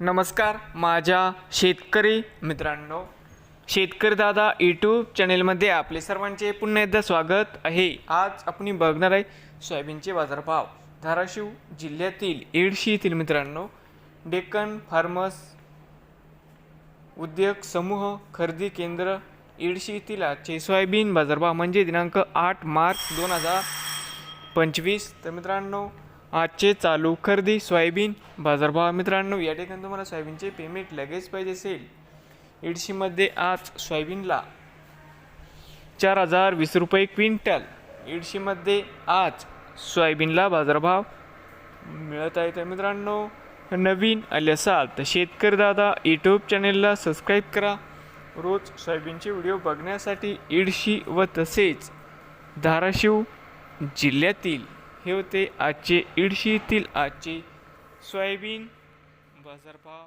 नमस्कार माझ्या शेतकरी मित्रांनो. शेतकरी दादा यूट्यूब चॅनेलमध्ये आपले सर्वांचे पुन्हा एकदा स्वागत आहे. आज आपण बघणार आहे सोयाबीनचे बाजारभाव. धाराशिव जिल्ह्यातील एडशी येथील मित्रांनो डेक्कन फार्मर्स उद्योग समूह खरेदी केंद्र एडशी येथील आजचे सोयाबीन बाजारभाव म्हणजे दिनांक आठ मार्च दोन हजार पंचवीस. तर मित्रांनो आजचे चालू खरेदी सोयाबीन बाजारभाव मित्रांनो या ठिकाणी तुम्हाला सोयाबीनचे पेमेंट लगेच पाहिजे असेल. इडशीमध्ये आज सोयाबीनला चार हजार वीस रुपये क्विंटल. इडशीमध्ये आज सोयाबीनला बाजारभाव मिळत आहे तर मित्रांनो. नवीन आले असाल तर शेतकरी दादा यूट्यूब चॅनेलला सबस्क्राईब करा. रोज सोयाबीनचे व्हिडिओ बघण्यासाठी इडशी व तसेच धाराशिव जिल्ह्यातील हे होते आजचे इडशीतील आजचे सोयाबीन बाजारभाव.